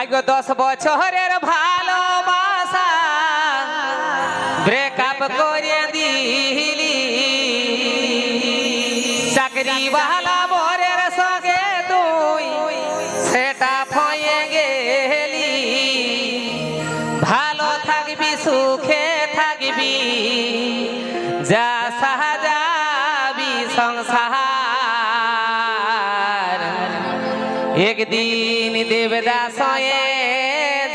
আগে দশ বছরের ভালোবাসা ব্রেকআপ করে দিলি। চাকরি বালা বরের সঙ্গে তুই সেটা ফয়ে গেলি। ভালো থাকবি, সুখে থাকবি, যা সাহাযাবি সংসার একদিন দেবদাস হয়ে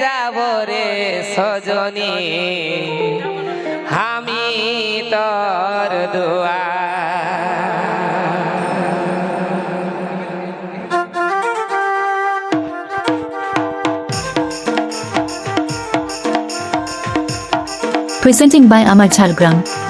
যাব রে সজনী আমি তোর দোয়া Presenting by Amar Jhalgram.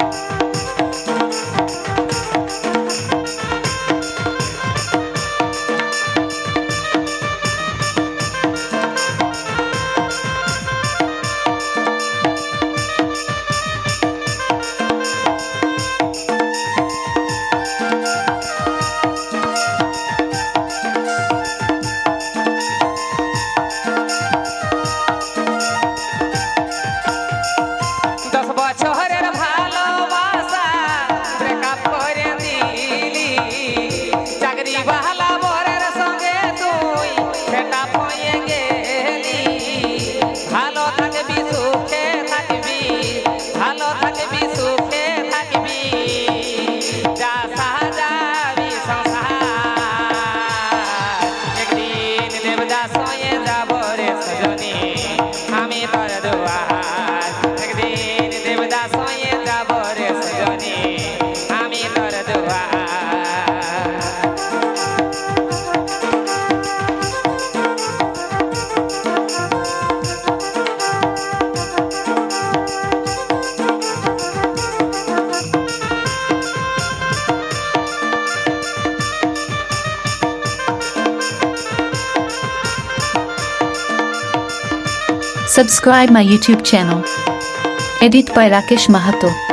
Subscribe my YouTube channel. Edit by Rakesh Mahato.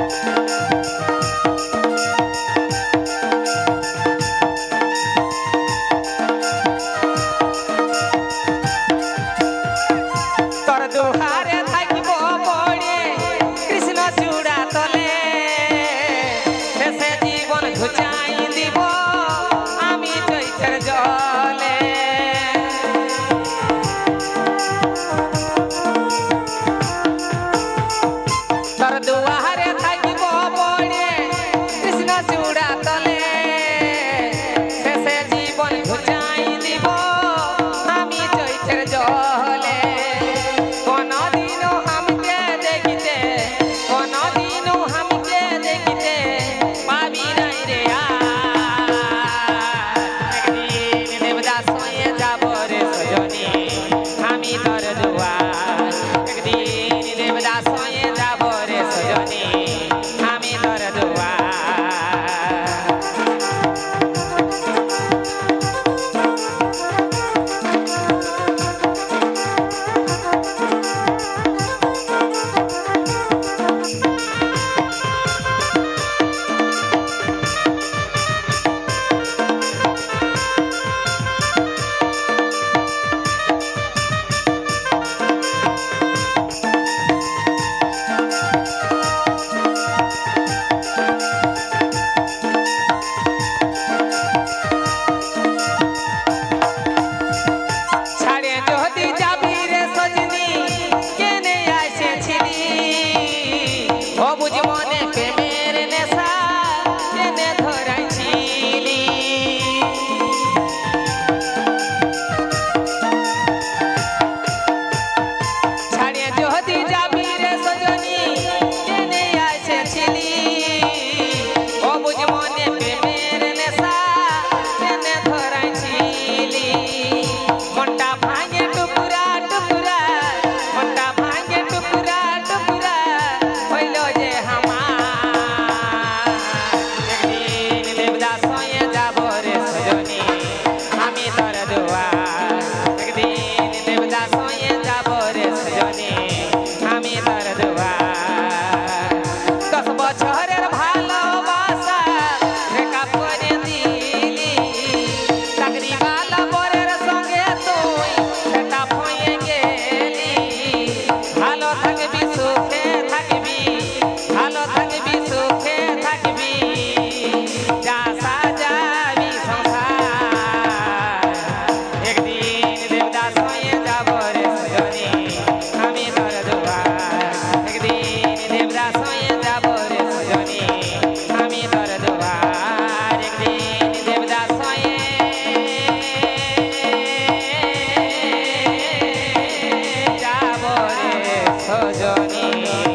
Sajani